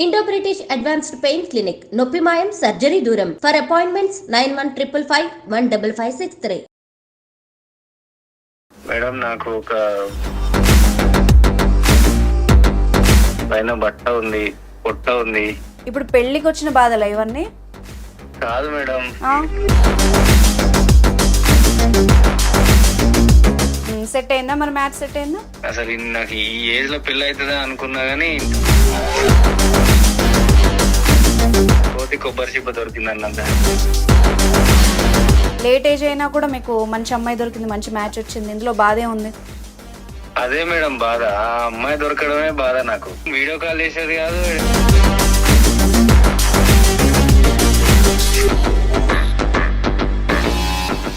Indo British advanced pain clinic నొప్పి మాయం surgery దూరం for appointments nine one triple five one double five six three madam నాకు ఒక పైన బట్ట ఉంది పొట్ట ఉంది. ఇప్పుడు పెళ్ళికి వచ్చిన బాధలు ఇవన్నీ? కాదు మేడం. ఆ? ఉమ్, సెట్ అయిందా మరి మ్యాచ్ సెట్ అయిందా? అసలు నాకు ఈ ఏజ్లో పెళ్ళి అవుతుందా అనుకున్నా గానీ కోతి కొబ్బరి చిప్ప దొరికింది అన్నంత లేట్ ఏజ్ అయినా కూడా మీకు మంచి అమ్మాయి దొరికింది మంచి మ్యాచ్ వచ్చింది. ఇందులో బాధే ఉంది. అదే మేడం బాధ. ఆ అమ్మాయి దొరకడమే బాధ నాకు. వీడియో కాల్ చేసేది కాదు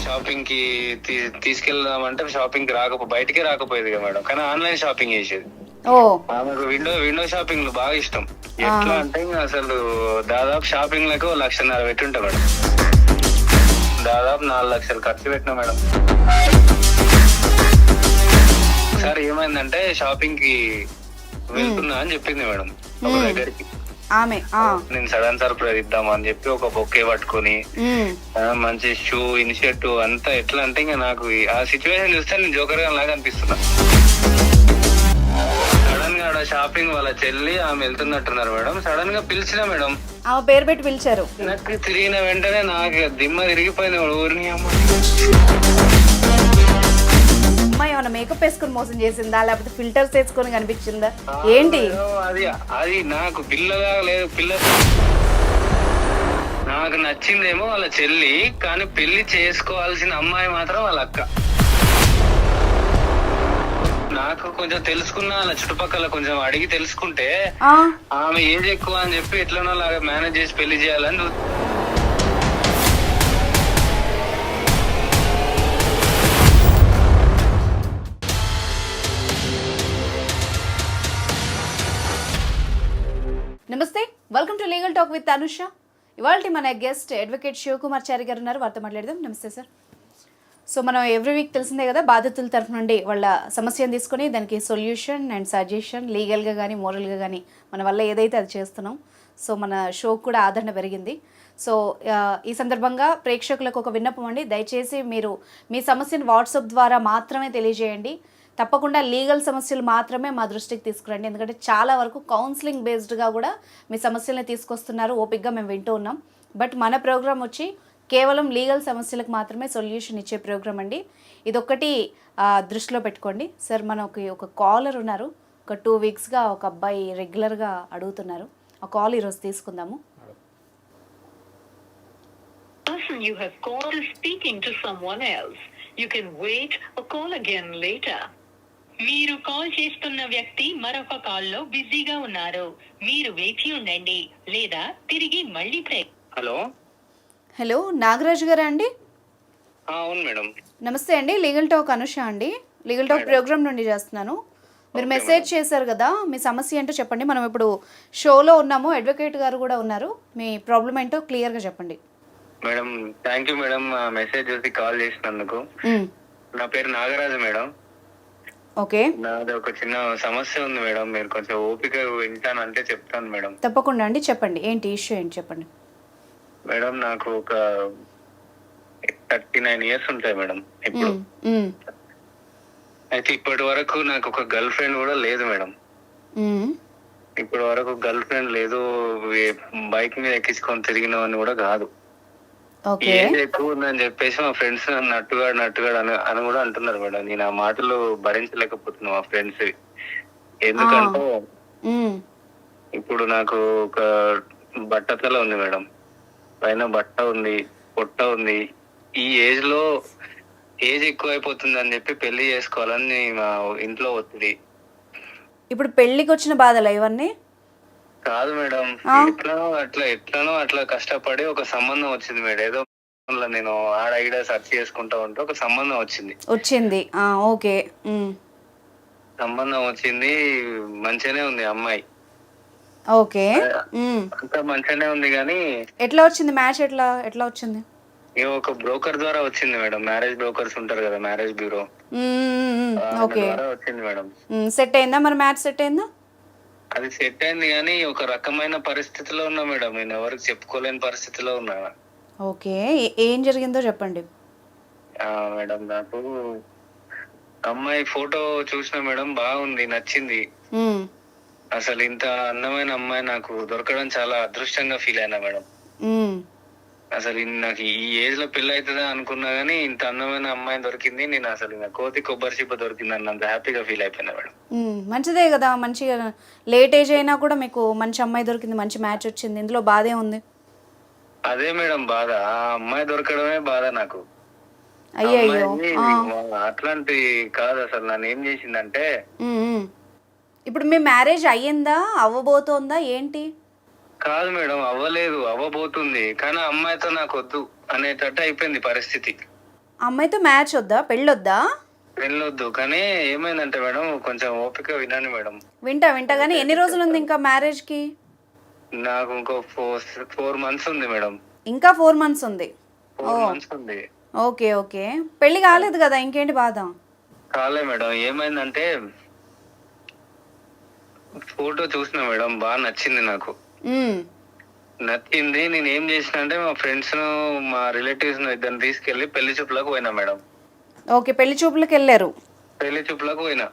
షాపింగ్కి తీసుకెళ్దామంటే షాపింగ్ రాకపో బయటికి రాకపోయేది కదా మేడం. కానీ ఆన్లైన్ షాపింగ్ చేసేది. ఆమెకు విండో విండో షాపింగ్ బాగా ఇష్టం. ఎట్లా అంటే అసలు దాదాపు షాపింగ్లకు లక్షన్నర పెట్టుంటా మేడం. దాదాపు నాలుగు లక్షలు ఖర్చు పెట్టినా మేడం. ఒకసారి ఏమైందంటే షాపింగ్కి వెళ్తున్నా అని చెప్పింది మేడం ఒక దగ్గరికి. ఆమె. నేను సడన్ సర్ప్రైజ్ ఇద్దాం అని చెప్పి ఒక బొక్కే పట్టుకొని మంచి షూ ఇన్షర్ట్ అంతా ఎట్లా అంటే ఇంకా నాకు ఆ సిచ్యువేషన్ చూస్తే నేను జోకర్గా లాగా అనిపిస్తున్నా. సడన్గా ఆడ షాపింగ్ వాళ్ళ చెల్లి ఆమె వెళ్తున్నట్టున్నారు మేడం. సడన్గా పిలిచిన మేడం. ఆమె పేరు పెట్టి పిలిచారు. నాకు తిరిగిన వెంటనే నాకు దిమ్మ తిరిగిపోయింది వాడు ఊరిని అమ్మ. అమ్మాయి ఏమైనా మేకప్ వేసుకొని మోసం చేసిందా? లేకపోతే ఫిల్టర్స్ వేసుకొని కనిపించిందా? ఏంటి? అది అది నాకు పిల్లగా లేదు పిల్ల. నాకు నచ్చిందేమో వాళ్ళ చెల్లి కానీ పెళ్ళి చేసుకోవాల్సిన అమ్మాయి మాత్రం వాళ్ళ అక్క. నాకు కొంచెం తెలుసుకున్నా వాళ్ళ చుట్టుపక్కల కొంచెం అడిగి తెలుసుకుంటే ఆమె ఏజ్ ఎక్కువ అని చెప్పి ఎట్లనో లాగా మేనేజ్ చేసి పెళ్ళి చేయాలని చూ- నమస్తే welcome to legal talk with Anusha ఇవాళ మన గెస్ట్ అడ్వకేట్ శివకుమార్ చారి గారు ఉన్నారు. వారితో మాట్లాడదాం. నమస్తే సార్ సో మనం ఎవ్రీ వీక్ తెలిసిందే కదా బాధితుల తరఫు నుండి వాళ్ళ సమస్యను తీసుకొని దానికి సొల్యూషన్ అండ్ సజెషన్ లీగల్గా కానీ మోరల్గా కానీ మన వల్ల ఏదైతే అది చేస్తున్నాం సో మన షోకు కూడా ఆదరణ పెరిగింది. సో ఈ సందర్భంగా ప్రేక్షకులకు ఒక విన్నపం అండి. దయచేసి మీరు మీ సమస్యను వాట్సాప్ ద్వారా మాత్రమే తెలియజేయండి. తప్పకుండా లీగల్ సమస్యలు మాత్రమే మా దృష్టికి తీసుకురండి. ఎందుకంటే చాలా వరకు కౌన్సిలింగ్ బేస్డ్గా కూడా మీ సమస్యలను తీసుకొస్తున్నారు. ఓపిక్గా మేము వింటూ ఉన్నాం. బట్ మన ప్రోగ్రామ్ వచ్చి కేవలం లీగల్ సమస్యలకు మాత్రమే సొల్యూషన్ ఇచ్చే ప్రోగ్రామ్ అండి. ఇదొక్కటి దృష్టిలో పెట్టుకోండి. సార్ మనకి ఒక కాలర్ ఉన్నారు. ఒక టూ వీక్స్గా ఒక అబ్బాయి రెగ్యులర్గా అడుగుతున్నారు. ఆ కాల్ ఈరోజు తీసుకుందాము. Person you have called is speaking to someone else. You can wait or call again later. మీరు కాల్ చేస్తున్న వ్యక్తి మరొక కాల్లో బిజీగా ఉన్నారు. మీరు వేచి ఉండండి. లేదా తిరిగి మళ్ళీ హలో? హలో నాగరాజు గారా అండి? అవును మేడం. నమస్తే అండి లీగల్ టాక్ అనుష అండి. లీగల్ టాక్ ప్రోగ్రామ్ నుండి చేస్తున్నాను. మీరు మెసేజ్ చేశారు కదా మీ సమస్య ఏంటో చెప్పండి. మనం ఇప్పుడు షోలో ఉన్నాము అడ్వకేట్ గారు కూడా ఉన్నారు. మీ ప్రాబ్లం ఏంటో క్లియర్గా చెప్పండి. Madam thank you madam message చూసి కాల్ చేసినందుకు. నా పేరు నాగరాజు మేడం. ఓకే. నాది ఒక చిన్న సమస్య ఉంది మేడం మీరు కొంచెం ఓపిక వింటాను అంటే చెప్తాను మేడం. తప్పకుండా అండి చెప్పండి. ఏంటి ఇష్యూ ఏంటి చెప్పండి. మేడం నాకు ఒక థర్టీ నైన్ ఇయర్స్ ఉంటాయి మేడం ఇప్పుడు. అయితే ఇప్పటి వరకు నాకు ఒక గర్ల్ ఫ్రెండ్ కూడా లేదు మేడం. ఇప్పటి వరకు గర్ల్ ఫ్రెండ్ లేదు బైక్ మీద ఎక్కించుకొని తిరిగినవని కూడా కాదు. ఏజ్ ఎక్కువ ఉందని చెప్పేసి మా ఫ్రెండ్స్ నట్టుగా నట్టుగా అని అని కూడా అంటున్నారు మేడం. నేను ఆ మాటలు భరించలేకపోతున్నా మా ఫ్రెండ్స్ ఎందుకంటే ఇప్పుడు నాకు ఒక బట్టతల ఉంది మేడం. పైన బట్ట ఉంది పొట్ట ఉంది. ఈ ఏజ్లో ఏజ్ ఎక్కువ అయిపోతుంది అని చెప్పి పెళ్ళి చేసుకోవాలని మా ఇంట్లో ఒత్తిడి. ఇప్పుడు పెళ్ళికి వచ్చిన బాధలు ఇవన్నీ? కాదు మేడం? ఎట్లనో అట్లా ఎట్లనో అట్లా కష్టపడి ఒక సంబంధం వచ్చింది మేడం. ఏదో నేను ఆడ ఈడ సెర్చ్ చేసుకుంటా ఉంటే ఒక సంబంధం వచ్చింది. వచ్చింది. ఓకే. సంబంధం వచ్చింది మంచిగానే ఉంది అమ్మాయి. ఓకే. అంతా మంచిగానే ఉంది కానీ ఎట్లా వచ్చింది మ్యాచ్ ఎట్లా ఎట్లా వచ్చింది? ఈ ఒక బ్రోకర్ ద్వారా వచ్చింది మేడం. మ్యారేజ్ బ్రోకర్స్ ఉంటారు కదా మ్యారేజ్ బ్యూరో. ఓకే. వచ్చింది మేడం. సెట్ అయిందా మరి మ్యాచ్ సెట్ అయిందా? అది సెట్ అయింది కానీ ఒక రకమైన పరిస్థితిలో ఉన్నా మేడం. నేను ఎవరికి చెప్పుకోలేని పరిస్థితిలో ఉన్నా. ఓకే. ఏ- ఏం జరిగిందో చెప్పండి. ఆ, మేడం నాకు అమ్మాయి ఫోటో చూసిన మేడం బాగుంది నచ్చింది. అసలు ఇంత అందమైన అమ్మాయి నాకు దొరకడం చాలా అదృష్టంగా ఫీల్ అయినా మేడం. అసలు నాకు ఈ ఏజ్లో పెళ్ళి అవుతుందా అనుకున్నా గానీ ఇంత అందమైన అమ్మాయి దొరికింది నేను అసలు కోతి కొబ్బరి చిప్ప దొరికింది అన్నంత హ్యాపీగా ఫీల్ అయిపోయినా మేడం. మంచిదే కదా మంచిగా లేట్ ఏజ్ అయినా కూడా మీకు మంచి అమ్మాయి దొరికింది మంచి మ్యాచ్ వచ్చింది ఇందులో బాధే ఉంది. అదే మేడం బాధ ఆ అమ్మాయి దొరకడమే బాధ నాకు. అయ్యో అట్లాంటి కాదు అసలు నన్ను ఏం చేసిందంటే ఇప్పుడు మీ మ్యారేజ్ అయ్యిందా? అవ్వబోతోందా? ఏంటి? కాదు మేడం అవ్వలేదు. అవ్వబోతుంది. కానీ అమ్మాయితో నాకు వద్దు అనేటట్టు అయిపోయింది పరిస్థితి. అమ్మాయితో మ్యాచ్ వద్దా? పెళ్ళొద్దా? వెళ్ళొద్దు కానీ ఏమైందంటే మేడం కొంచెం ఓపిక వినండి మేడం. వింటా వింటా. కానీ ఎన్ని రోజులు ఉంది ఇంకా మ్యారేజ్కి? నాకు ఇంకో ఫోర్ ఫోర్ మంత్స్ ఉంది మేడం. ఇంకా ఫోర్ మంత్స్ ఉంది. ఫోర్ మంత్స్ ఉంది. Okay okay. పెళ్ళి కాలేదు కదా ఇంకేంటి బాధ? కాలే మేడం. ఏమైందంటే ఫోటో చూసిన మేడం బాగా నచ్చింది నాకు. నచ్చింది నేను ఏం చేసిన అంటే మా ఫ్రెండ్స్ మా రిలేటివ్స్ ఇద్దరిని తీసుకెళ్ళి పెళ్ళి చూపులకు పోయినా మేడం. ఓకే పెళ్ళి చూపులకు వెళ్ళారు. పెళ్ళి చూపులకు పోయినా.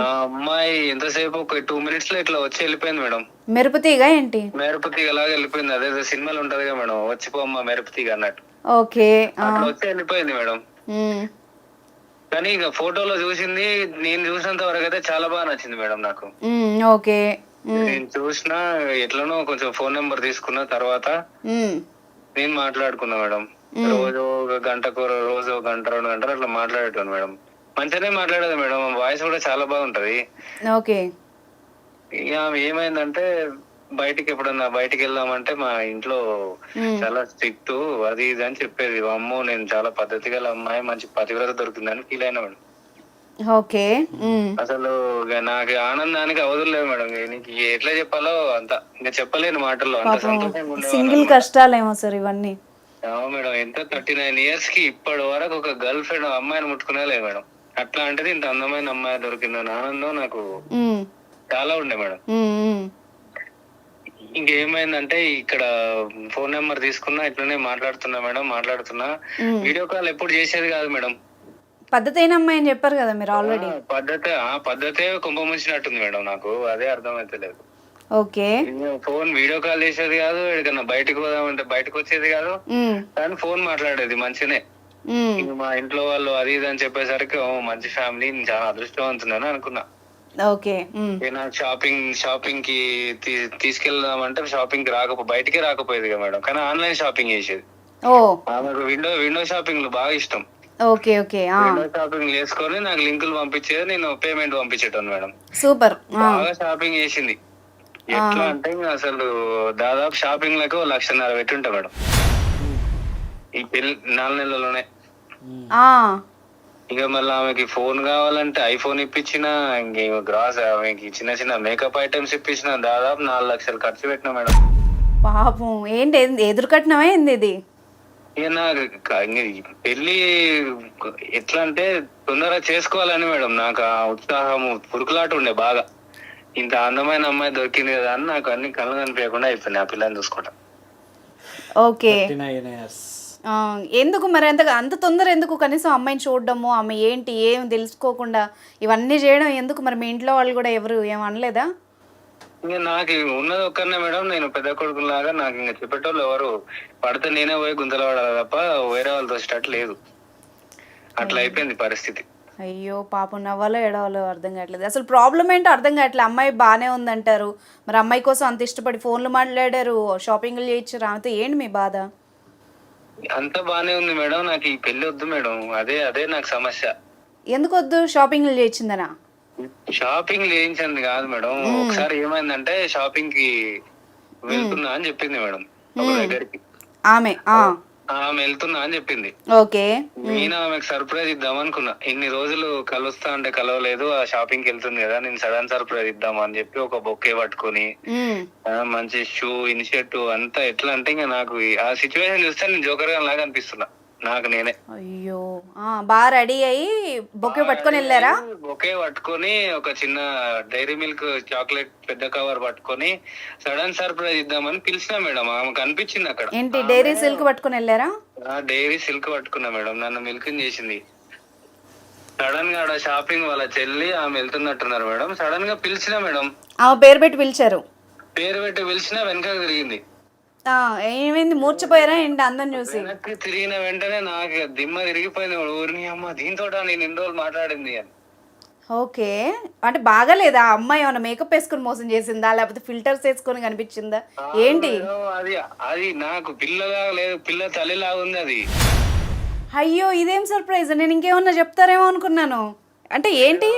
ఆ అమ్మాయి ఎంతసేపు ఒక టూ మినిట్స్లో ఇట్లా వచ్చి వెళ్ళిపోయింది మేడం. మెరుపుతీగా ఏంటి? మెరుపుతీగ లాగా వెళ్ళిపోయింది. అదే సినిమాలు ఉంటది కదా మేడం వచ్చిపోమ్మ మెరుపుతీగ అన్నట్టు. ఓకే. అట్లా వచ్చి వెళ్ళిపోయింది మేడం. కానీ ఇక ఫోటోలో చూసింది నేను చూసినంత వరకు అయితే చాలా బాగా నచ్చింది మేడం నాకు. ఓకే. నేను చూసిన ఎట్లనో కొంచెం ఫోన్ నెంబర్ తీసుకున్న తర్వాత. నేను మాట్లాడుకున్నా మేడం. రోజు ఒక గంటకు రోజు ఒక గంట రెండు గంటలు అట్లా మాట్లాడేటాను మేడం. మంచిగానే మాట్లాడేది మేడం. వాయిస్ కూడా చాలా బాగుంటది. ఓకే. ఇక ఏమైందంటే బయటికి ఎప్పుడన్నా బయటికి వెళ్దామంటే మా ఇంట్లో. చాలా స్ట్రిక్ట్ అది ఇది అని చెప్పేది అమ్మో నేను చాలా పద్ధతి గల అమ్మాయి మంచి పతివ్రత దొరికిందని ఫీల్ అయినా మేడం ఓకే. అసలు నాకు ఆనందానికి అవధులు లేవు మేడం నీకు ఎట్లా చెప్పాలో అంత ఇంకా చెప్పలేని మాటల్లో అంత సింగిల్ కష్టాలేమో సార్ ఇవన్నీ మేడం ఎంత థర్టీ నైన్ ఇయర్స్కి ఇప్పటి వరకు ఒక గర్ల్ ఫ్రెండ్ అమ్మాయిని ముట్టుకునే లేదు మేడం అట్లాంటిది ఇంత అందమైన అమ్మాయి దొరికిందని ఆనందం నాకు. చాలా ఉండే మేడం. ఇంకేమైందంటే ఇక్కడ ఫోన్ నెంబర్ తీసుకున్నా ఇట్లనే మాట్లాడుతున్నా మేడం మాట్లాడుతున్నా. వీడియో కాల్ ఎప్పుడు చేసేది కాదు మేడం. పద్ధతి అయిన అమ్మాయి అని చెప్పారు కదా మీరు ఆల్రెడీ పద్ధతే ఆ పద్ధతే కుంభముంచినట్టుంది మేడం నాకు అదే అర్థమైతలేదు ఓకే. ఫోన్ వీడియో కాల్ చేసేది కాదు ఎక్కడికన్నా బయటకు పోదామంటే బయటకు వచ్చేది కాదు. కానీ ఫోన్ మాట్లాడేది మంచినే. మా ఇంట్లో వాళ్ళు అది ఇది అని చెప్పేసరికి మంచి ఫ్యామిలీ నేను చాలా అదృష్టవంతుందని అనుకున్నా. ఓకే నాకు షాపింగ్ షాపింగ్కి తీసుకెళ్దామంటే షాపింగ్కి రాకపో బయటికి రాకపోయేది కదా మేడం. కానీ ఆన్లైన్ షాపింగ్ చేసేది. ఓ. ఆమెకు విండో విండో షాపింగ్ బాగా ఇష్టం. Okay okay. విండో షాపింగ్ చేసుకొని నాకు లింకులు పంపించేది నేను పేమెంట్ పంపించేటాను మేడం. సూపర్. బాగా షాపింగ్ చేసింది. ఎట్లా అంటే అసలు దాదాపు షాపింగ్లకు లక్షన్నర పెట్టుంటా మేడం. ఈ పెళ్ళి నాలుగు నెలల్లోనే. ఇక మళ్ళీ ఆమెకి ఫోన్ కావాలంటే ఐఫోన్ ఇప్పించిన ఇంకేమో గ్రాస్ ఆమెకి చిన్న చిన్న మేకప్ ఐటమ్స్ ఇప్పించిన దాదాపు నాలుగు లక్షలు ఖర్చు పెట్టిన మేడం. పాపం ఏంటి ఎదురు కట్నమే ఏంది ఇది? ఇక నాకు పెళ్ళి ఎట్లా అంటే తొందరగా చేసుకోవాలని మేడం. నాకు ఆ ఉత్సాహము పురుకులాట ఉండే బాగా. ఇంత అందమైన అమ్మాయి దొరికింది కదా అని నాకు అన్ని కళ్ళు కనిపించకుండా అయిపోయింది ఆ పిల్లని చూసుకోవడం ఓకే. ఎందుకు మరి అంత అంత తొందర ఎందుకు కనీసం అమ్మాయిని చూడడము ఆమె ఏంటి ఏం తెలుసుకోకుండా ఇవన్నీ చేయడం ఎందుకు మరి మీ ఇంట్లో వాళ్ళు కూడా ఎవరు ఏం అనలేదా? ఇంకా నాకు ఉన్నది ఒక్కనే మేడం నేను పెద్ద కొడుకులాగా నాకు ఇంకా చెప్పేటోళ్ళు ఎవరు పడితే నేనే పోయి గుంతలు పడాలి తప్ప వేరే వాళ్ళతో వచ్చేటట్టు లేదు. అట్లా అయిపోయింది పరిస్థితి. అయ్యో పాపం నవ్వాలో ఎడవాలో అర్థం కావట్లేదు. అసలు ప్రాబ్లం ఏంటో అర్థం కావట్లేదు. అమ్మాయి బాగానే ఉందంటారు. మరి అమ్మాయి కోసం అంత ఇష్టపడి ఫోన్లు మాట్లాడారు షాపింగ్లు చేయించారు ఆమెతో ఏంటి మీ బాధ? అంత బానే ఉంది మేడం నాకు ఈ పెళ్ళి వద్దు మేడం. అదే అదే నాకు సమస్య. ఎందుకు వద్దు షాపింగ్లు చేయించిందనా? షాపింగ్ చేయించింది కాదు మేడం. ఒకసారి ఏమైందంటే షాపింగ్కి వెళ్తున్నా అని చెప్పింది మేడం. ఒక దగ్గరికి. ఆమె ఆ, ఆమె వెళ్తున్నా అని చెప్పింది. ఓకే. నేను ఆమెకు సర్ప్రైజ్ ఇద్దాం అనుకున్నా. ఇన్ని రోజులు కలుస్తా అంటే కలవలేదు ఆ షాపింగ్కి వెళ్తుంది కదా నేను సడన్ సర్ప్రైజ్ ఇద్దాం అని చెప్పి ఒక బొక్కే పట్టుకొని మంచి షూ ఇన్షర్ట్ అంతా ఎట్లా అంటే ఇంకా నాకు ఆ సిచ్యువేషన్ చూస్తే నేను జోకర్గా లాగా అనిపిస్తున్నా. నాకు నేనే. అయ్యో. బాగా రెడీ అయ్యి బొకే పట్టుకొని వెళ్ళారా? ఒకే పట్టుకొని ఒక చిన్న డైరీ మిల్క్ చాక్లెట్ పెద్ద కవర్ పట్టుకొని సడన్ సర్ప్రైజ్ ఇద్దామని పిలిచినా మేడం. ఆమె కనిపించింది అక్కడ. ఏంటి డైరీ సిల్క్ పట్టుకొని వెళ్ళారా? డైరీ సిల్క్ పట్టుకున్నా మేడం. నన్ను మిల్క్ చేసింది. సడన్గా ఆడ షాపింగ్ వాళ్ళ చెల్లి ఆమె వెళ్తున్నట్టున్నారు మేడం. సడన్గా పిలిచినా మేడం. ఆమె పేరు పెట్టి పిలిచారు. పేరు పెట్టి పిలిచినా వెనక తిరిగింది. ఏమైంది? మూర్చిపోయారా ఏంటి అందం చూసి వెనక్కి తిరిగిన వెంటనే నాకు దిమ్మ తిరిగిపోయింది. ఊరిని అమ్మ దీంతో నేను ఇన్ని రోజులు మాట్లాడింది అని. ఓకే. అంటే బాగాలేదా? అమ్మాయి ఏమైనా మేకప్ వేసుకుని మోసం చేసిందా? లేకపోతే ఫిల్టర్స్ వేసుకొని కనిపించిందా? ఏంటి? అది అది నాకు పిల్లగా లేదు పిల్ల తల్లిలాగా ఉంది అది. అయ్యో ఇదేం సర్ప్రైజ్ నేను ఇంకేమన్నా చెప్తారేమో అనుకున్నాను. అంటే ఏంటి?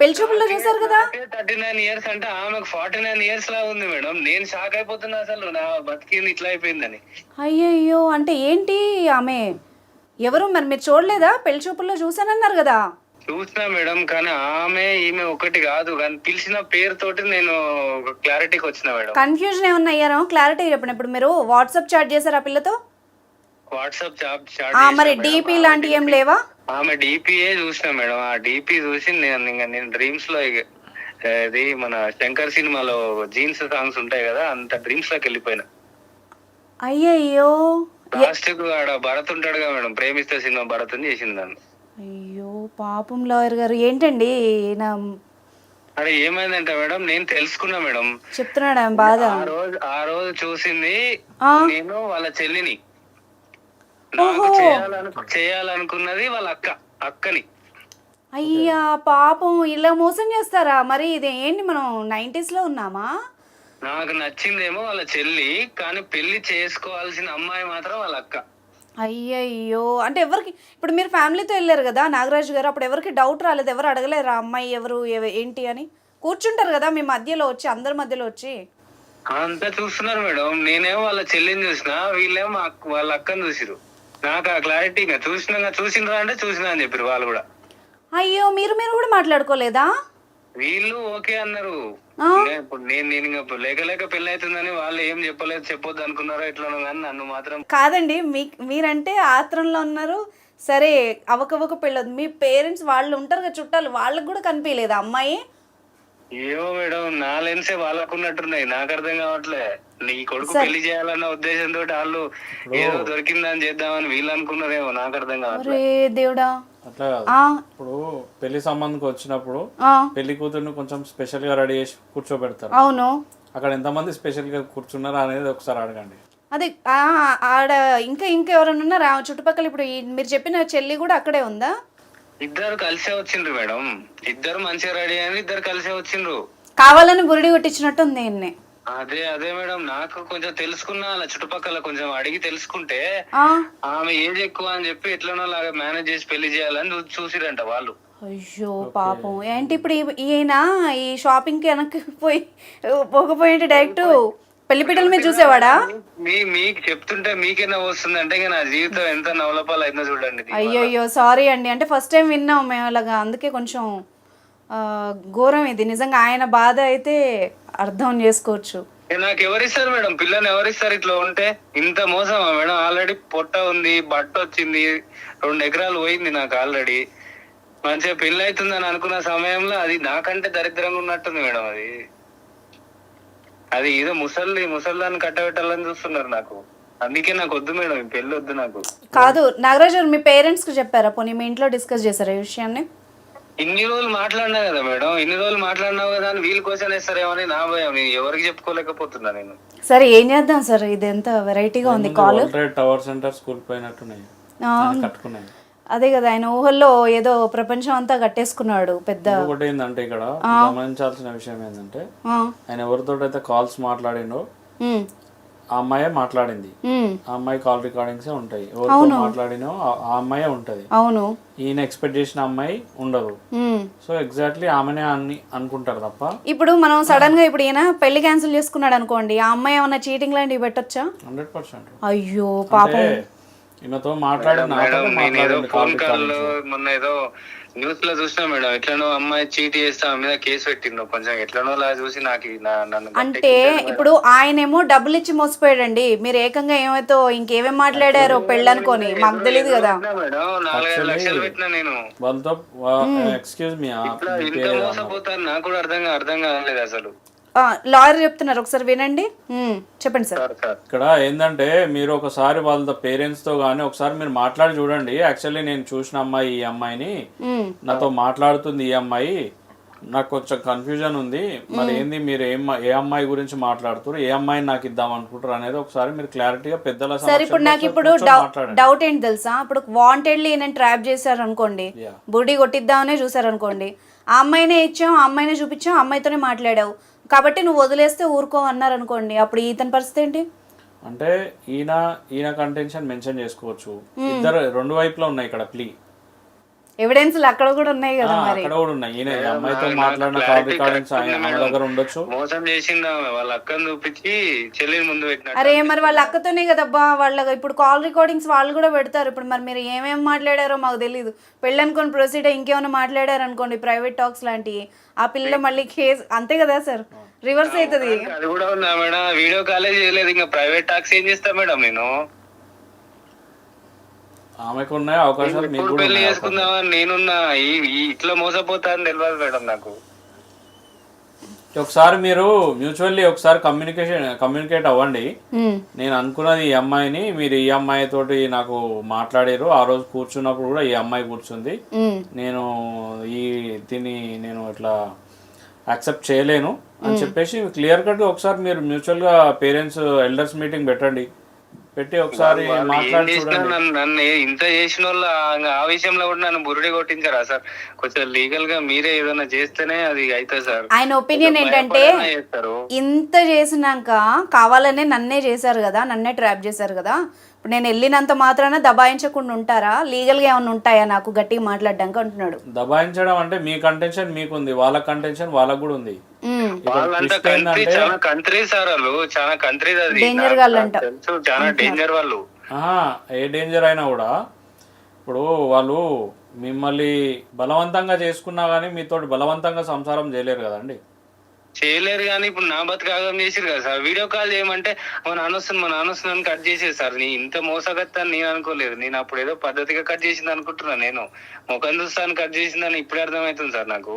పెళ్ళి చూపుల్లో చూసారు కదా? థర్టీ నైన్ ఇయర్స్ అంటే ఆమెకు ఫార్టీ నైన్ ఇయర్స్ లా ఉంది మేడం. నేను షాక్ అయిపోతున్నా అసలు. నా బతికింది ఇట్లా అయిపోయిందని. అయ్యయ్యో అంటే ఏంటి ఆమె? ఎవరు మరి? మీరు చూడలేదా? పెళ్ళి చూపుల్లో చూసానన్నారు కదా? చూసినా మేడం కానీ ఆమె ఈమె ఒకటి కాదు. కానీ పిలిచిన పేరుతోటి నేను క్లారిటీకి వచ్చిన మేడం. కన్ఫ్యూజన్ ఏమన్నా అయ్యారో? క్లారిటీ చెప్పండి. ఇప్పుడు మీరు వాట్సాప్ చాట్ చేశారు ఆ పిల్లతో? వాట్సాప్ జాబ్ మరి డిపి లాంటివి ఏం లేవా? ఆమె డిపిఏ చూసిన మేడం. ఆ డిపి చూసి నేను ఇంకా నేను డ్రీమ్స్లో ఇది మన శంకర్ సినిమాలో జీన్స్ సాంగ్స్ ఉంటాయి కదా అంత డ్రీమ్స్లోకి వెళ్ళిపోయినా. అయ్యయ్యో. లాస్ట్కు ఆడ భరత్ ఉంటాడుగా మేడం ప్రేమిస్తే సినిమా భరత్ అని చేసింది నన్ను. అయ్యో పాపం లాయర్ గారు. ఏంటండి ఈయన? అరే ఏమైందంటే మేడం నేను తెలుసుకున్నా మేడం. చెప్తున్నాడు? బాధ? ఆ రోజు ఆ రోజు చూసింది. నేను వాళ్ళ చెల్లిని. నాకు చేయాలను చేయాలనుకున్నది వాళ్ళ అక్క అక్కని. అయ్యా పాపం ఇలా మోసం చేస్తారా? మరి ఇది ఏంటి మనం 90s లో ఉన్నామా? నాకు నచ్చిందేమో వాళ్ళ చెల్లి కానీ పెళ్ళి చేసుకోవాల్సిన అమ్మాయి మాత్రం వాళ్ళ అక్క. అయ్యయ్యో. అంటే ఎవరికి ఇప్పుడు మీరు ఫ్యామిలీతో వెళ్ళారు కదా నాగరాజు గారు అప్పుడు ఎవరికి డౌట్ రాలేదు? ఎవరు అడగలేరా అమ్మాయి ఎవరు ఎవ- ఏంటి అని? కూర్చుంటారు కదా మీ మధ్యలో వచ్చి అందరి మధ్యలో వచ్చి. అంతా చూస్తున్నారు మేడం. నేనేమో వాళ్ళ చెల్లిని చూసిన వీళ్ళేమో వాళ్ళ అక్కని చూసిరు నాకు ఆ క్లారిటీ ఇంకా చూసినా చూసినరా అంటే చూసినా అని చెప్పారు వాళ్ళు కూడా. అయ్యో మీరు మీరు కూడా మాట్లాడుకోలేదా? వీళ్ళు ఓకే అన్నారు? ఇంకా ఇప్పుడు నేను నేను ఇంకా లేక లేక పెళ్ళి అవుతుందని వాళ్ళు ఏం చెప్పలేదు చెప్పొద్దు అనుకున్నారో ఎట్లా కానీ నన్ను మాత్రం కాదండి మీ మీరంటే ఆత్రంలో ఉన్నారు. సరే అవకవక పెళ్ళదు మీ పేరెంట్స్ వాళ్ళు ఉంటారు కదా చుట్టాలు వాళ్ళకి కూడా కనిపించలేదా అమ్మాయి? ఏమో మేడం నా లెన్సే వాళ్ళకున్నట్టున్నాయి. నాకు అర్థం కావట్లే. నీ కొడుకు పెళ్ళి చేయాలన్న ఉద్దేశంతో వాళ్ళు ఏదో దొరికిందని చేద్దామని వీళ్ళు అనుకున్నారేమో నాకు అర్థం కావట్లే. అరే దేవుడా. అట్లా కాదు. ఇప్పుడు పెళ్ళి సంబంధంకి వచ్చినప్పుడు ఆ, పెళ్ళి కూతుర్ని కొంచెం స్పెషల్గా రెడీ చేసి కూర్చోబెడతారు. అవును. అక్కడ ఎంతమంది స్పెషల్గా కూర్చున్నారా అనేది ఒకసారి అడగండి. అదే ఆ, ఆడ ఇంకా ఇంకా ఎవరైనా ఉన్నారా? చుట్టుపక్కల ఇప్పుడు మీరు చెప్పిన చెల్లి కూడా అక్కడే ఉందా? ఇద్దరు కలిసే వచ్చిండ్రు మేడం. ఇద్దరు మంచిగా రెడీ అని ఇద్దరు కలిసే వచ్చిండ్రు. కావాలని బురిడి కొట్టించినట్టు ఉంది ఈయన్ని. అదే అదే మేడం. నాకు కొంచెం తెలుసుకున్నా అలా చుట్టుపక్కల కొంచెం అడిగి తెలుసుకుంటే ఆ? ఆమె ఏజ్ ఎక్కువ అని చెప్పి ఎట్లనో లాగా మేనేజ్ చేసి పెళ్ళి చేయాలని చూ- చూసిరంట వాళ్ళు. అయ్యో పాపం. ఏంటి ఇప్పుడు ఈ- ఈయన ఈ షాపింగ్కి వెనక్కి పోయి పోకపోయింటే డైరెక్ట్ పెళ్ళి పీటల మీద చూసేవాడా? మీ మీకు చెప్తుంటే మీకేనా వస్తుంది? అంటే నా జీవితం ఎంత నవలపాలు అయిందో చూడండి. అయ్యయ్యో సారీ అండి. అంటే ఫస్ట్ టైం విన్నాం మేము అలాగా. అందుకే కొంచెం ఘోరం ఇది. నిజంగా ఆయన బాధ అయితే అర్థం చేసుకోవచ్చు. నాకు ఎవరిస్తారు మేడం? పిల్లని ఎవరిస్తారు ఇట్లా ఉంటే? ఇంత మోసమా మేడం? ఆల్రెడీ పొట్ట ఉంది బట్ట వచ్చింది రెండు ఎకరాలు పోయింది నాకు ఆల్రెడీ. మంచిగా పెళ్ళి అవుతుందని అనుకున్న సమయంలో అది నాకంటే దరిద్రంగా ఉన్నట్టుంది మేడం అది. అది ఏదో ముసలి ముసల్దాన్ని కట్టబెట్టాలని చూస్తున్నారు నాకు. అందుకే నాకు వద్దు మేడం పెళ్ళి వద్దు నాకు. కాదు నాగరాజు గారు మీ పేరెంట్స్కి చెప్పారా? పోనీ మీ ఇంట్లో డిస్కస్ చేశారా ఈ విషయాన్ని? ఇన్ని రోజులు మాట్లాడినా కదా మేడం ఇన్ని రోజులు మాట్లాడినావు కదా అని వీళ్ళు క్వశ్చన్ వేస్తారేమో నా భయం. నేను ఎవరికి చెప్పుకోలేకపోతున్నా నేను. సరే ఏం చేద్దాం సార్? ఇది ఎంత వెరైటీగా ఉంది కాల్. టవర్ సెంటర్ స్కూల్ పోయినట్టున్నాయి కట్టుకున్నాయి. అదే కదా ఆయన ఊహల్లో ఏదో ప్రపంచం అంతా కట్టేసుకున్నాడు పెద్ద ఇంకొకటి ఏంటంటే ఇక్కడ గమనించాల్సిన విషయం ఏంటంటే ఆయన ఎవరితో అయితే కాల్స్ మాట్లాడిండో ఆ అమ్మాయే మాట్లాడింది. ఆ అమ్మాయి కాల్ రికార్డింగ్స్ ఉంటాయి. ఎవరితో మాట్లాడినో ఆ- అమ్మాయే ఉంటది. అవును. ఈయన ఎక్స్పెక్ట్ చేసిన అమ్మాయి ఉండదు. సో ఎగ్జాక్ట్లీ ఆమెనే అని అనుకుంటారు తప్ప ఇప్పుడు మనం సడన్గా ఇప్పుడు ఈయన పెళ్ళి క్యాన్సిల్ చేసుకున్నాడు అనుకోండి ఆ అమ్మాయి ఏమన్నా చీటింగ్ లాంటివి పెట్టొచ్చా? Hundred percent. అయ్యో పాపం. ఈయనతో మాట్లాడి మేడం నాతో నేను ఏదో మాట్లాడండి ఫోన్ కాల్ మొన్న ఏదో న్యూస్లో చూసినా మేడం ఎట్లనో అమ్మాయి చీట్ చేస్తే మీద కేసు పెట్టిండు. కొంచెం ఎట్లనో లా చూసి నాకు నన్ను అంటే ఇప్పుడు ఆయనేమో డబ్బులు ఇచ్చి మోసపోయాడండి. మీరు ఏకంగా ఏమైతే ఇంకేమేం మాట్లాడారో పెళ్ళనుకొని మాకు తెలియదు కదా. మేడం నాలుగైదు లక్షలు పెట్టినా నేను. వాళ్ళతో ఎక్స్క్యూజ్ మీ ఇట్లా ఇంత మోసపోతాను నాకు కూడా అర్థం అర్థం కాలేదు అసలు. లాయర్ చెప్తున్నారు. ఒకసారి వినండి. చెప్పండి సార్. Sir sir. ఇక్కడ ఏంటంటే మీరు ఒకసారి వాళ్ళ పేరెంట్స్తో కానీ ఒకసారి మీరు మాట్లాడి చూడండి. యాక్చువల్లీ నేను చూసిన అమ్మాయి ఈ అమ్మాయిని. నాతో మాట్లాడుతుంది ఈ అమ్మాయి. నాకు కొంచెం కన్ఫ్యూజన్ ఉంది. మరి ఏంది మీరు ఏం ఏ అమ్మాయి గురించి మాట్లాడుతారు ఏ అమ్మాయిని నాకు ఇద్దాం అనుకుంటారు అనేది ఒకసారి మీరు క్లారిటీగా పెద్దల సార్ ఇప్పుడు నాకు ఇప్పుడు డౌట్ ఏంటి తెలుసా? ఇప్పుడు వాంటెడ్లీ నేను ట్రాప్ చేశారు అనుకోండి. బుడి కొట్టిద్దామనే చూసారు అనుకోండి ఆ అమ్మాయినే ఇచ్చాం ఆ అమ్మాయినే చూపించాం అమ్మాయితోనే మాట్లాడావు. కాబట్టి నువ్వు వదిలేస్తే ఊరుకో అన్నారు అనుకోండి అప్పుడు ఇతని పరిస్థితి ఏంటి? అంటే ఈయన ఈయన కంటెన్షన్ మెన్షన్ చేసుకోవచ్చు. ఇద్దరు రెండు వైపులా ఉన్నాయి ఇక్కడ ప్లీ ఎవిడెన్స్లు అక్కడ కూడా ఉన్నాయి కదా మరి. అక్కడ కూడా ఉన్నాయి. ఈయన ఈ అమ్మాయితో మాట్లాడిన కాల్ రికార్డింగ్స్. దగ్గర ఉండొచ్చు. మోసం చేసింది వాళ్ళ అక్కని చూపించి చెల్లిని ముందు పెట్టినట్టు అరే మరి వాళ్ళ అక్కతోనే కదబ్బా వాళ్ళ ఇప్పుడు కాల్ రికార్డింగ్స్ వాళ్ళు కూడా పెడతారు. ఇప్పుడు మరి మీరు ఏమేమి మాట్లాడారో మాకు తెలియదు పెళ్ళి అనుకోని ప్రొసీడ్ ఇంకేమైనా మాట్లాడారు అనుకోండి ప్రైవేట్ టాక్స్ లాంటివి. ఆ పిల్ల మళ్ళీ కేసు అంతే కదా సార్? రివర్స్ అవుతుంది. అది కూడా ఉందా మేడం. వీడియో కాలే చేయలేదు. ఇంకా ప్రైవేట్ టాక్స్ ఏం చేస్తా మేడం నేను? ఆమెకు ఉన్నాయి అవకాశాలు. మీకు పెళ్ళి నేనున్నా ఇట్లా మోసపోతా అని తెలియదు మేడం నాకు. ఒకసారి మీరు మ్యూచువల్లీ ఒకసారి కమ్యూనికేషన్ కమ్యూనికేట్ అవ్వండి. నేను అనుకున్నది ఈ అమ్మాయిని మీరు ఈ అమ్మాయి తోటి నాకు మాట్లాడారు. ఆ రోజు కూర్చున్నప్పుడు కూడా ఈ అమ్మాయి కూర్చుంది. నేను ఈ దీన్ని నేను ఇట్లా యాక్సెప్ట్ చేయలేను అని చెప్పేసి క్లియర్ కట్ ఒకసారి మీరు మ్యూచువల్గా పేరెంట్స్ ఎల్డర్స్ మీటింగ్ పెట్టండి. పెట్టి ఒకసారి మాట్లాడి నన్ను నన్ను ఇంత చేసిన వాళ్ళు ఆ- ఆ విషయంలో కూడా నన్ను బురుడి కొట్టించారా సార్? కొంచెం లీగల్గా మీరే ఏదైనా చేస్తేనే అది అవుతుంది సార్. ఆయన ఒపీనియన్ ఏంటంటే ఇంత చేసినాక కావాలనే నన్నే చేశారు కదా నన్నే ట్రాప్ చేశారు కదా ఇప్పుడు నేను వెళ్ళినంత మాత్రాన దబాయించకుండా ఉంటారా? లీగల్గా ఏమైనా ఉంటాయా నాకు గట్టిగా మాట్లాడడానికి అంటున్నాడు. దబాయించడం అంటే మీ కంటెన్షన్ మీకుంది. వాళ్ళ కంటెన్షన్ వాళ్ళకు కూడా ఉంది. వాళ్ళంతా కంట్రీ చాలా కంట్రీ సార్ వాళ్ళు చాలా కంట్రీ అది. Danger నాకు- వాళ్ళంట. నాకు తెలుసు చాలా డేంజర్ వాళ్ళు. ఆహా, ఏ డేంజర్ అయినా కూడా ఇప్పుడు వాళ్ళు మిమ్మల్ని బలవంతంగా చేసుకున్నా కానీ మీతో బలవంతంగా సంసారం చేయలేరు కదండి. చేయలేరు కానీ ఇప్పుడు నా బతుకాగం చేసిరు కదా సార్. వీడియో కాల్ చేయమంటే మా నాన్న వస్తుంది మా నాన్న వస్తుందని కట్ చేసేది సార్. నీ ఇంత మోసగత్తాన్ని నేను అనుకోలేదు. నేను అప్పుడు ఏదో పద్ధతిగా కట్ చేసింది అనుకుంటున్నా నేను. ముఖం చూస్తాను కట్ చేసిందని ఇప్పుడే అర్థమవుతుంది సార్ నాకు.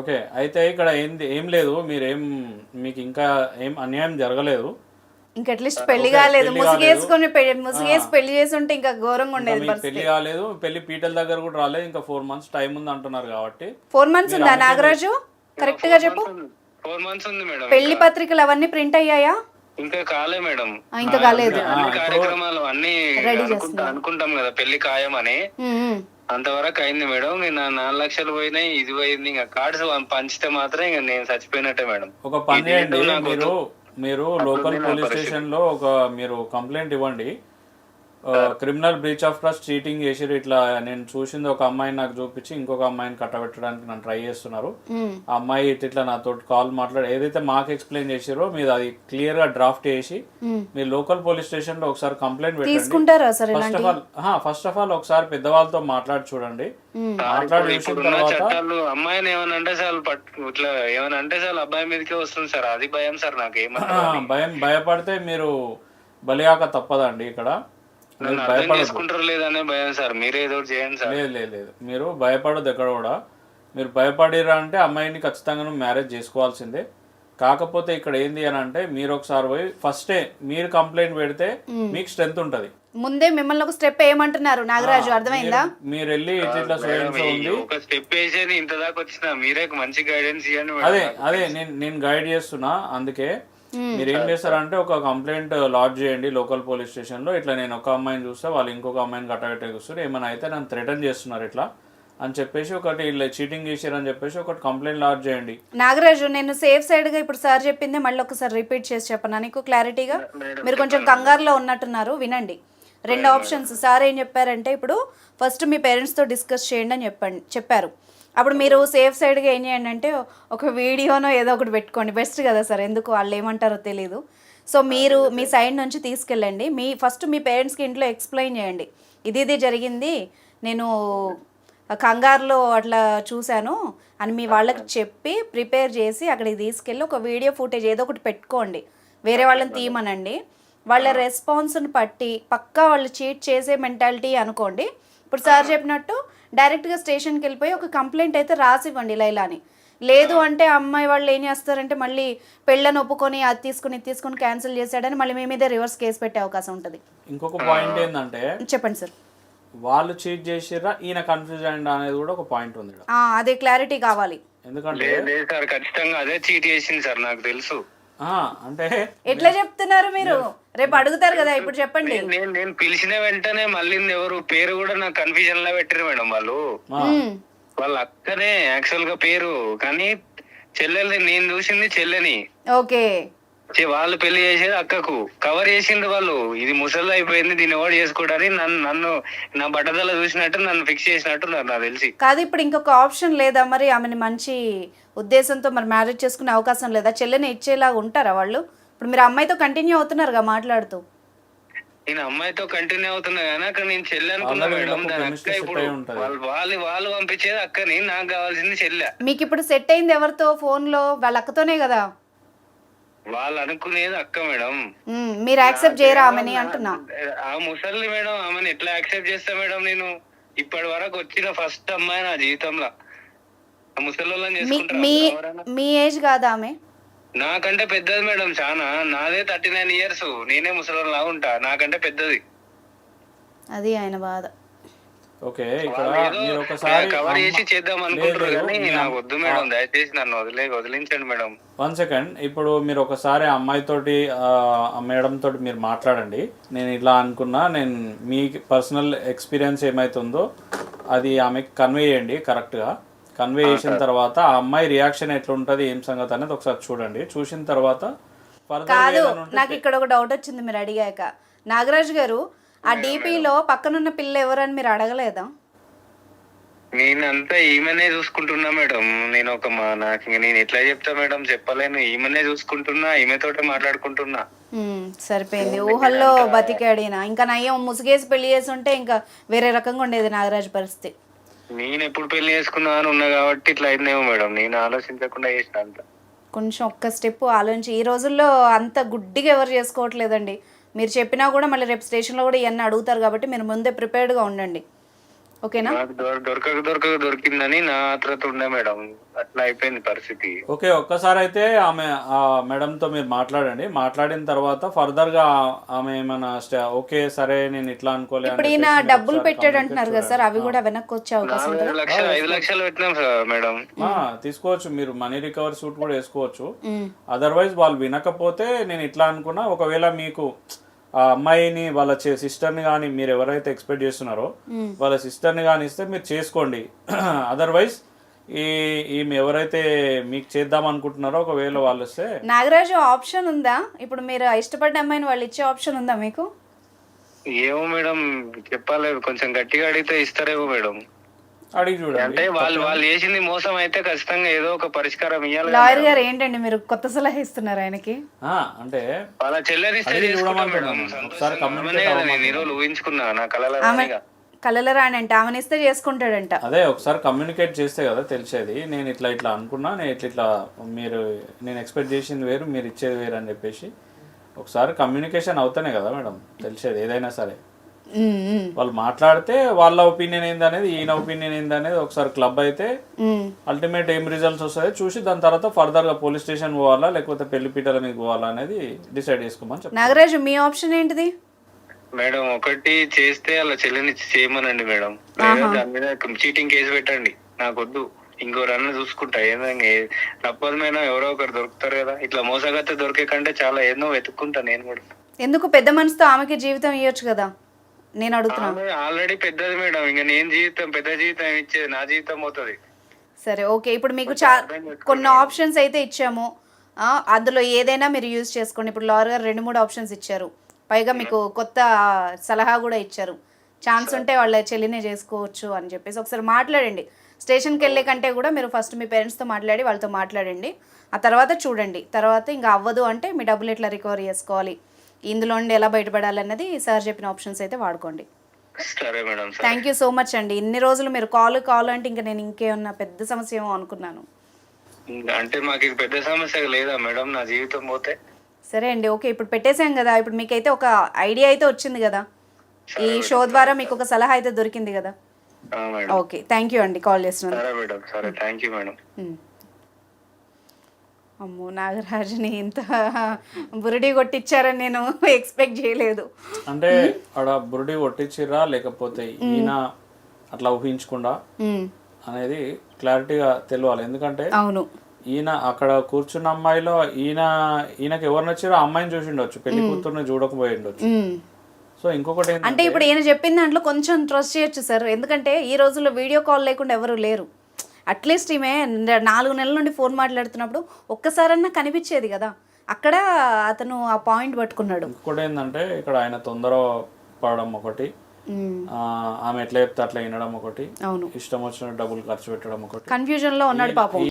ఓకే అయితే ఇక్కడ ఏంది ఏం లేదు. మీరేం మీకు ఇంకా ఏం అన్యాయం జరగలేదు. ఇంకా అట్లీస్ట్ పెళ్ళి కాలేదు. పెళ్ళి ముసుగేసుకొని ముసుగేసి పెళ్ళి చేసి ఉంటే ఇంకా ఘోరంగా ఉండేది పెళ్ళి కాలేదు. పెళ్ళి పీటల దగ్గర కూడా రాలేదు. ఇంకా ఫోర్ మంత్స్ టైం ఉంది అంటున్నారు కాబట్టి ఫోర్ మంత్స్ ఉందా నాగరాజు? కరెక్ట్గా చెప్పు. ఫోర్ మంత్స్ ఉంది మేడం. పెళ్ళి పత్రికలు అవన్నీ ప్రింట్ అయ్యాయా? ఇంకా కాలే మేడం. ఇంకా కాలేదు. అన్ని కార్యక్రమాలు అన్ని అనుకుంటా అనుకుంటాం కదా పెళ్ళి ఖాయమని. అంతవరకు అయింది మేడం. నేను నాలుగు లక్షలు పోయినాయి ఇది పోయింది. ఇంకా కార్డ్స్ పంచితే మాత్రం ఇంకా నేను చచ్చిపోయినట్టే మేడం. ఒక పని మీరు మీరు లోకల్ పోలీస్. స్టేషన్లో ఒక మీరు కంప్లైంట్ ఇవ్వండి. Criminal breach of trust cheating చేసి ఇట్లా. నేను చూసింది ఒక అమ్మాయిని నాకు చూపించి ఇంకొక అమ్మాయిని కట్టబెట్టడానికి నన్ను ట్రై చేస్తున్నారు. ఆ అమ్మాయి ఇట్లా నాతో కాల్ మాట్లాడి ఏదైతే మాకు ఎక్స్ప్లెయిన్ చేసిరో మీరు అది క్లియర్గా డ్రాఫ్ట్ చేసి మీరు లోకల్ పోలీస్ స్టేషన్లో ఒకసారి కంప్లైంట్ పెట్టండి. తీసుకుంటారా sir first of all first of all ఒకసారి పెద్దవాళ్ళతో మాట్లాడి చూడండి. మాట్లాడి చూసిన తర్వాత అమ్మాయిని ఏమైనా అంటే చాలు పట్టు ఇట్లా ఏమైనా అంటే చాలు అబ్బాయి మీదకే వస్తుంది సార్ అది భయం సార్ నాకు ఏమన్నా భయం భయపడితే మీరు బలియాక తప్పదండి ఇక్కడ. భయపడదు. చేసుకుంటారు లేదనే భయం సార్. మీరే ఏదో చేయండి సార్. లేదు లేదు లేదు. మీరు భయపడదు ఎక్కడ కూడా. మీరు భయపడిరా అంటే అమ్మాయిని ఖచ్చితంగా మ్యారేజ్ చేసుకోవాల్సిందే. కాకపోతే ఇక్కడ ఏంది అని అంటే మీరు ఒకసారి పోయి ఫస్టే మీరు కంప్లైంట్ పెడితే మీకు స్ట్రెంత్ ఉంటది. ముందే మిమ్మల్ని ఒక స్టెప్ వేయమంటున్నారు నాగరాజు అర్థమైందా? మీరు- వెళ్ళి ఇట్లా ఉంది ఒక స్టెప్ వేసేది ఇంత దాకా వచ్చిన మీరే ఒక మంచి గైడెన్స్ ఇవ్వండి. అదే అదే నేను నేను గైడ్ చేస్తున్నా అందుకే మీరు ఏం చేస్తారంటే ఒక కంప్లైంట్ లాడ్జ్ చేయండి లోకల్ పోలీస్ స్టేషన్లో ఇట్లా నేను ఒక అమ్మాయిని చూస్తే వాళ్ళు ఇంకొక అమ్మాయిని కట్టగట్టే చూస్తారు ఏమైనా అయితే నన్ను థ్రెటన్ చేస్తున్నారు ఇట్లా అని చెప్పేసి ఒకటి ఇలా చీటింగ్ చేశారని చెప్పేసి ఒకటి కంప్లైంట్ లాడ్జ్ చేయండి. నాగరాజు నేను సేఫ్ సైడ్గా ఇప్పుడు సార్ చెప్పింది మళ్ళీ ఒకసారి రిపీట్ చేసి చెప్పనా? నీకు క్లారిటీగా? మీరు కొంచెం కంగారులో ఉన్నట్టున్నారు. వినండి. రెండు ఆప్షన్స్. సార్ ఏం చెప్పారంటే ఇప్పుడు ఫస్ట్ మీ పేరెంట్స్తో డిస్కస్ చేయండి అని చెప్పండి చెప్పారు. అప్పుడు మీరు సేఫ్ సైడ్గా ఏం చేయండి అంటే ఒక వీడియోనో ఏదో ఒకటి పెట్టుకోండి. బెస్ట్ కదా సార్. ఎందుకు? వాళ్ళు ఏమంటారో తెలీదు. సో మీరు మీ సైడ్ నుంచి తీసుకెళ్ళండి. మీ ఫస్ట్ మీ పేరెంట్స్కి ఇంట్లో ఎక్స్ప్లెయిన్ చేయండి. ఇది ఇది జరిగింది. నేను కంగారులో అట్లా చూశాను అని మీ వాళ్ళకి చెప్పి ప్రిపేర్ చేసి అక్కడికి తీసుకెళ్ళి ఒక వీడియో ఫుటేజ్ ఏదో ఒకటి పెట్టుకోండి. వేరే వాళ్ళని తీయమనండి. వాళ్ళ రెస్పాన్స్ని బట్టి పక్కా వాళ్ళు చీట్ చేసే మెంటాలిటీ అనుకోండి. ఇప్పుడు సార్ చెప్పినట్టు డైరెక్ట్గా స్టేషన్కి వెళ్ళిపోయి ఒక కంప్లైంట్ అయితే రాసివ్వండి లైలాని. లేదు అంటే అమ్మాయి వాళ్ళు ఏం చేస్తారంటే మళ్ళీ పెళ్ళని ఒప్పుకొని అది తీసుకుని ఇది తీసుకుని క్యాన్సిల్ చేశాడని మళ్ళీ మీ మీద రివర్స్ కేసు పెట్టే అవకాశం ఉంటుంది. ఇంకొక పాయింట్ ఏంటంటే చెప్పండి సార్. వాళ్ళు చీట్ చేసిర్రా ఈయన కన్ఫ్యూజ్ అయ్యిందా అనేది కూడా ఒక పాయింట్ ఉంది అదే క్లారిటీ కావాలి. ఎందుకంటే లేదు సార్ ఖచ్చితంగా అదే చీట్ చేసింది సార్ నాకు తెలుసు. అంటే ఎట్లా చెప్తున్నారు మీరు? రేపు అడుగుతారు కదా ఇప్పుడు చెప్పండి. నేను- నేను పిలిచిన వెంటనే మళ్ళీ ఎవరు పేరు కూడా నాకు కన్ఫ్యూజన్లో పెట్టారు మేడం వాళ్ళు. వాళ్ళ అక్కనే యాక్చువల్గా పేరు కానీ చెల్లెల్ని నేను చూసింది చెల్లెని. ఓకే. వాళ్ళు పెళ్ళి చేసేది అక్కకు. కవర్ చేసింది వాళ్ళు. ఇది ముసలి అయిపోయింది దీన్ని ఎవరు చేసుకోవడానికి నన్ను నన్ను నా బట్టదల చూసినట్టు నన్ను ఫిక్స్ చేసినట్టు నాకు తెలిసి. కాదు ఇప్పుడు ఇంకొక ఆప్షన్ లేదా మరి? ఆమెని మంచి ఉద్దేశంతో మరి మ్యారేజ్ చేసుకునే అవకాశం లేదా? చెల్లెని ఇచ్చేలాగా ఉంటారా వాళ్ళు? ఇప్పుడు మీరు అమ్మాయితో కంటిన్యూ అవుతున్నారుగా మాట్లాడుతూ. నేను అమ్మాయితో కంటిన్యూ అవుతున్నా కానీ అక్కడ నేను చెల్లి అనుకున్నా మేడం దాని అక్క ఇప్పుడు. వాళ్ళు వాళ్ళు వాళ్ళు పంపించేది అక్కని నాకు కావాల్సింది చెల్లె. మీకు ఇప్పుడు సెట్ అయింది ఎవరితో? ఫోన్లో వాళ్ళ అక్కతోనే కదా? వాళ్ళు అనుకునేది అక్క మేడం. మీరు యాక్సెప్ట్ చేయరా ఆమెని అంటున్నా? ఆ ముసలి మేడం ఆమెను ఎట్లా యాక్సెప్ట్ చేస్తా మేడం నేను? ఇప్పటి వరకు వచ్చిన ఫస్ట్ అమ్మాయి నా జీవితంలో. ముసలి మీ మీ ఏజ్ కాదా ఆమె? నాకంటే పెద్దది మేడం చాలా నాదే థర్టీ నైన్ ఇయర్స్. నేనే ముసలిలా ఉంటా. నాకంటే పెద్దది. అది ఆయన బాధ. ఓకే ఇక్కడ మీరు ఒకసారి కవర్ చేసి చేద్దాం అనుకుంటారు కానీ నాకు వద్దు మేడం దయచేసి నన్ను వదిలే వదిలించండి మేడం. వన్ సెకండ్ ఇప్పుడు మీరు ఒకసారి అమ్మాయితోటి మేడం తోటి మీరు మాట్లాడండి. నేను ఇలా అనుకున్నా నేను మీ పర్సనల్ ఎక్స్పీరియన్స్ ఏమైతుందో అది ఆమెకి కన్వే చేయండి కరెక్ట్గా. కన్వే చేసిన తర్వాత ఆ అమ్మాయి రియాక్షన్ ఎట్లుంటుంది ఏం సంగతి అనేది ఒకసారి చూడండి. చూసిన తర్వాత కాదు నాకు ఇక్కడ ఒక డౌట్ వచ్చింది మీరు అడిగాక. నాగరాజ్ గారు ఆ డీపీలో పక్కనున్న పిల్ల ఎవరని మీరు అడగలేదా? నేనంతా ఈమెనే చూసుకుంటున్నా మేడం. నేను ఒక మా నాకు నేను ఎట్లా చెప్తా మేడం? చెప్పలేను. ఈమెనే చూసుకుంటున్నా ఈమెతోటే మాట్లాడుకుంటున్నా. ఉమ్, సరిపోయింది. ఊహల్లో బతికాడిన? ఇంకా నయ్యం ముసుగేసి పెళ్ళి చేసి ఉంటే ఇంకా వేరే రకంగా ఉండేది నాగరాజ్ పరిస్థితి. నేను ఎప్పుడు పెళ్ళి చేసుకున్నా అని ఉన్నా కాబట్టి ఇట్లా అయిందేమో మేడం. నేను ఆలోచించకుండా చేసిన అంత. కొంచెం ఒక్క స్టెప్ ఆలోచించి ఈ రోజుల్లో అంత గుడ్డిగా ఎవరు చేసుకోవట్లేదండి. మీరు చెప్పినా కూడా మళ్ళీ రేపు స్టేషన్లో కూడా ఇవన్నీ అడుగుతారు కాబట్టి మీరు ముందే ప్రిపేర్డ్గా ఉండండి. ఓకేనా? దొరకక దొరకక దొరికిందని నా ఆత్రత ఉండే మేడం. అట్లా అయిపోయింది పరిస్థితి. ఓకే ఒక్కసారి అయితే ఆమె ఆ మేడంతో మీరు మాట్లాడండి. మాట్లాడిన తర్వాత ఫర్దర్గా ఆమె ఏమైనా ఓకే సరే నేను ఇట్లా అనుకోలే అని ఇప్పుడు ఈయన డబ్బులు పెట్టాడు అంటున్నారు కదా సార్ అవి కూడా వెనక్కి వచ్చే అవకాశం ఐదు లక్షలు పెట్టినాం సార్ మేడం. ఆ, తీసుకోవచ్చు. మీరు మనీ రికవరీ సూట్ కూడా వేసుకోవచ్చు. అదర్వైజ్ వాళ్ళు వినకపోతే నేను ఇట్లా అనుకున్నా. ఒకవేళ మీకు ఆ అమ్మాయిని వాళ్ళ సిస్టర్ని కానీ మీరు ఎవరైతే ఎక్స్పెక్ట్ చేస్తున్నారో వాళ్ళ సిస్టర్ని కానీ ఇస్తే మీరు చేసుకోండి. అదర్వైజ్ ఈ ఈమె ఎవరైతే మీకు చేద్దాం అనుకుంటున్నారో ఒకవేళ వాళ్ళు వస్తే నాగరాజు ఆప్షన్ ఉందా? ఇప్పుడు మీరు ఇష్టపడ్డ అమ్మాయిని వాళ్ళు ఇచ్చే ఆప్షన్ ఉందా మీకు? ఏమో మేడం చెప్పాలి. కొంచెం గట్టిగా అడిగితే ఇస్తారేమో మేడం. అడిగి చూడండి అంటే వాళ్ళు వాళ్ళు చేసింది మోసం అయితే ఖచ్చితంగా ఏదో ఒక పరిష్కారం ఇవ్వాలి లాయర్ గారు ఏంటండి మీరు కొత్త సలహా ఇస్తున్నారు ఆయనకి ఆ, అంటే వాళ్ళ. మేడం. ఒకసారి. నేను ఊహించుకున్నా నా కళల రాణిగా. కలల రానంట ఆమెను ఇస్తే చేసుకుంటాడంట అదే ఒకసారి కమ్యూనికేట్ చేస్తే కదా తెలిసేది నేను ఇట్లా ఇట్లా అనుకున్నా నేను ఇట్లా ఇట్లా మీరు నేను ఎక్స్పెక్ట్ చేసింది వేరు మీరు ఇచ్చేది వేరు అని చెప్పేసి ఒకసారి కమ్యూనికేషన్ అవుతానే కదా మేడం తెలిసేది ఏదైనా సరే వాళ్ళు మాట్లాడితే వాళ్ళ ఒపీనియన్ ఏందనేది ఈయన ఒపీనియన్ ఏందనేది ఒకసారి క్లబ్ అయితే. అల్టిమేట్ ఏం రిజల్ట్స్ వస్తాయో చూసి దాని తర్వాత ఫర్దర్గా పోలీస్ స్టేషన్ పోవాలా లేకపోతే పెళ్ళి పీటల మీద పోవాలా అనేది డిసైడ్ చేసుకోమని చెప్తాను. నాగరాజు మీ ఆప్షన్ ఏంటిది? మేడం ఒకటి చేస్తే అలా చెల్లెని చేయమనండి మేడం. దాని మీద చీటింగ్ కేసు పెట్టండి. నాకు వద్దు ఇంకో రన్ చూసుకుంటా. ఏదంగా తప్పదు మేడం ఎవరో ఒకరు దొరుకుతారు కదా. ఇట్లా మోసగత్తే దొరికే కంటే చాలా ఎన్నో వెతుక్కుంటా నేను కూడా. ఎందుకు? పెద్ద మనసుతో ఆమెకి జీవితం ఇవ్వచ్చు కదా. నేను అడుగుతున్నా. ఆమె ఆల్రెడీ పెద్దది మేడం. ఇంకా నేను జీవితం పెద్ద జీవితం ఇచ్చేది? నా జీవితం పోతుంది. సరే ఓకే. ఇప్పుడు మీకు చా కొన్ని ఆప్షన్స్ అయితే ఇచ్చాము. అందులో ఏదైనా మీరు యూజ్ చేసుకోండి. ఇప్పుడు లాయర్ గారు రెండు మూడు ఆప్షన్స్ ఇచ్చారు. పైగా మీకు కొత్త సలహా కూడా ఇచ్చారు. ఛాన్స్ ఉంటే వాళ్ళ చెల్లినే చేసుకోవచ్చు అని చెప్పేసి ఒకసారి మాట్లాడండి. స్టేషన్కి వెళ్ళే కంటే కూడా మీరు ఫస్ట్ మీ పేరెంట్స్తో మాట్లాడి వాళ్ళతో మాట్లాడండి. ఆ తర్వాత చూడండి. తర్వాత ఇంకా అవ్వదు అంటే మీ డబ్బులు ఎట్లా రికవర్ చేసుకోవాలి? ఇందులో నుండి ఎలా బయటపడాలన్నది సార్ చెప్పిన ఆప్షన్స్ అయితే వాడుకోండి. థ్యాంక్ యూ సో మచ్ అండి. ఇన్ని రోజులు మీరు కాల్ కాల్ అంటే ఇంకా నేను ఇంకేమన్నా పెద్ద సమస్య ఏమో అనుకున్నాను. అంటే మాకు పెద్ద సమస్య లేదా మేడం నా జీవితం పోతే? సరే అండి ఓకే. ఇప్పుడు పెట్టేశాం కదా ఇప్పుడు మీకైతే ఒక ఐడియా అయితే వచ్చింది కదా. ఈ షో ద్వారా మీకు ఒక సలహా అయితే దొరికింది కదా. ఓకే థ్యాంక్ యూ అండి కాల్ చేస్తున్నాను సరే మేడం సరే. Thank you madam. ఉమ్. అమ్మో నాగరాజుని ఇంత బురిడి కొట్టించారని నేను ఎక్స్పెక్ట్ చేయలేదు. అంటే ఆడ బురుడి కొట్టించిర్రా లేకపోతే ఈయన అట్లా ఊహించకుండా అనేది క్లారిటీగా తెలియాలి ఎందుకంటే అవును. ఈయన అక్కడ కూర్చున్న అమ్మాయిలో ఈయన ఈయనకి ఎవరు నచ్చారో అమ్మాయిని చూసి ఉండొచ్చు పెళ్ళి కూతుర్ని చూడకపోయి ఉండొచ్చు. సో ఇంకొకటి అంటే ఇప్పుడు ఈయన చెప్పిన దాంట్లో కొంచెం ట్రస్ట్ చేయొచ్చు సార్ ఎందుకంటే ఈ రోజుల్లో వీడియో కాల్ లేకుండా ఎవరు లేరు. అట్లీస్ట్ ఈమె నాలుగు నెలల నుండి ఫోన్ మాట్లాడుతున్నప్పుడు ఒక్కసారన్నా కనిపించేది కదా. అక్కడ అతను ఆ పాయింట్ పట్టుకున్నాడు. ఇంకొకటి ఏంటంటే ఇక్కడ ఆయన తొందర పడడం ఒకటి. ఆమె ఎట్లా చెప్తే అట్లా వినడం ఒకటి. అవును. ఇష్టం వచ్చిన డబ్బులు ఖర్చు పెట్టడం ఒకటి. కన్ఫ్యూజన్లో ఉన్నాడు పాపం.